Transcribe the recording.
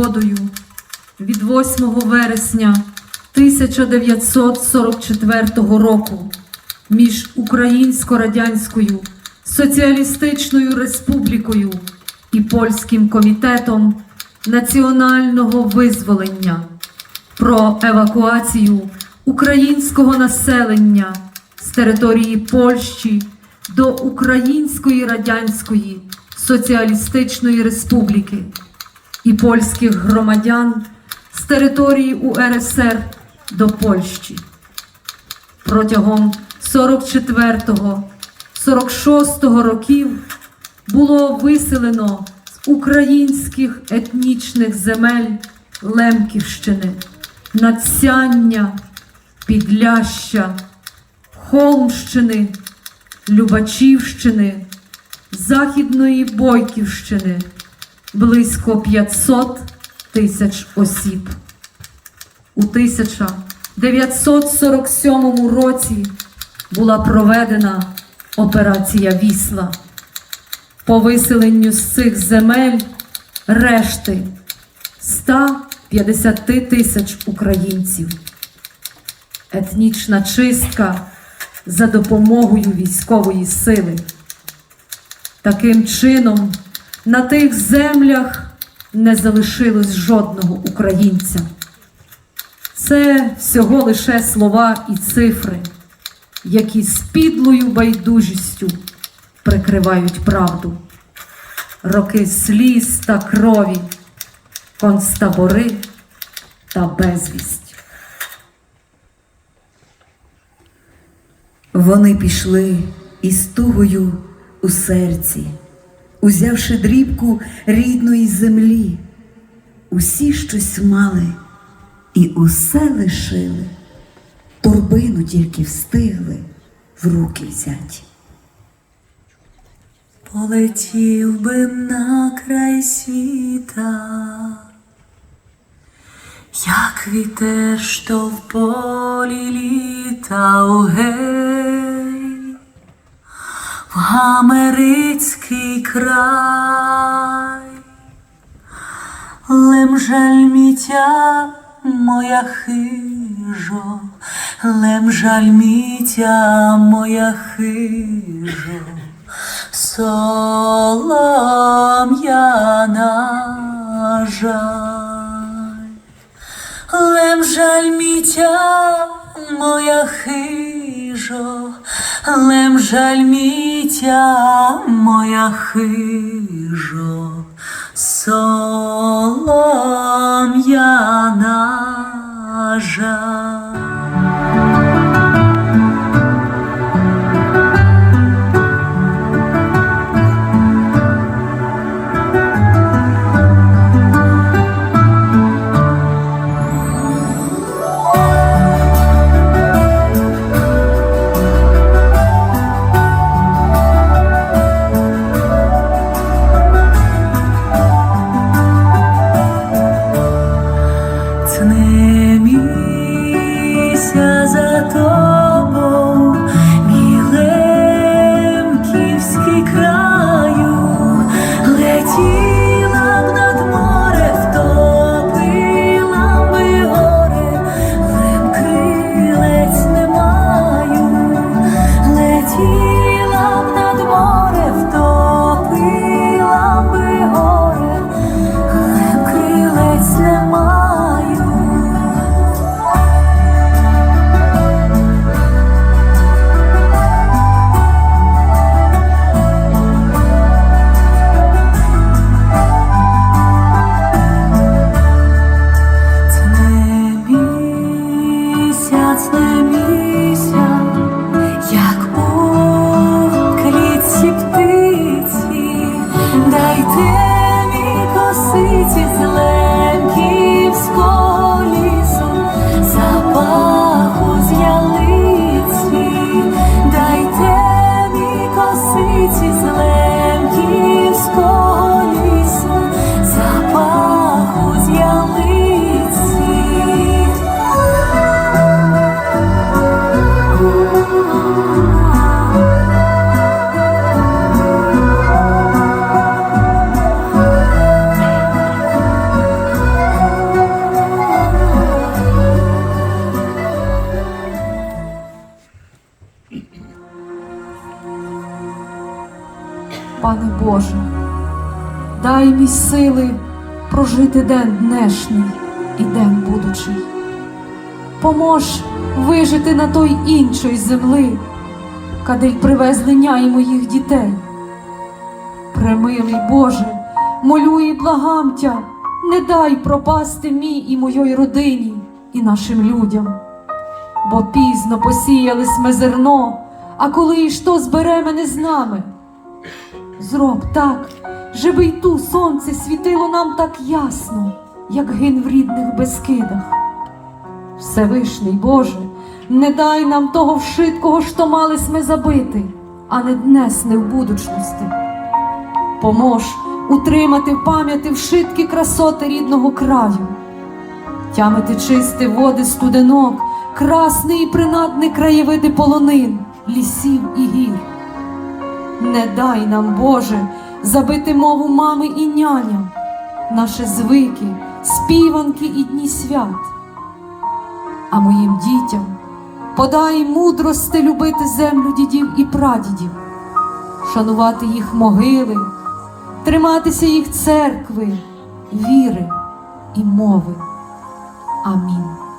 28 вересня 1944 року між Українсько-Радянською Соціалістичною Республікою і Польським комітетом національного визволення про евакуацію українського населення з території Польщі до Української Радянської Соціалістичної Республіки і польських громадян з території УРСР до Польщі. Протягом 44-46 років було виселено з українських етнічних земель Лемківщини, Надсяння, Підляща, Холмщини, Любачівщини, Західної Бойківщини близько 500 тисяч осіб. У 1947 році була проведена операція Вісла. По виселенню з цих земель решти 150 тисяч українців. Етнічна чистка за допомогою військової сили. Таким чином, на тих землях не залишилось жодного українця. Це всього лише слова і цифри, які з підлою байдужістю прикривають правду. Роки сліз та крові, концтабори та безвість. Вони пішли із тугою у серці, узявши дрібку рідної землі. Усі щось мали і усе лишили, торбину тільки встигли в руки взять. Полетів би на край світа, як вітер, що в полі літа гей, в Гамерицький край, лем жаль мітя моя хижо, лем жаль мітя моя хижо. Солом'яна жаль, лем жаль мітя моя хижо, лем жаль мітя моя хижо, солом'яна жаль. Це Пане Боже, дай мій сили прожити день днешній і день будучий. Помож вижити на той іншої земли, кадель привезли няй моїх дітей. Премилий Боже, молю і благам не дай пропасти мій і моїй родині, і нашим людям. Бо пізно посіялись ми зерно, а коли ж то збереме не з нами. Зроб так, щоби й ту сонце світило нам так ясно, як гин в рідних безкидах. Всевишній Боже, не дай нам того вшиткого, що мали сме забити, а не днесне в будучності. Помож утримати в пам'яті вшитки красоти рідного краю, тямити чисті води студенок, красний і принадний краєвиди полонин, лісів і гір. Не дай нам, Боже, забити мову мами і няням, наші звики, співанки і дні свят. А моїм дітям подай мудрости любити землю дідів і прадідів, шанувати їх могили, триматися їх церкви, віри і мови. Амінь.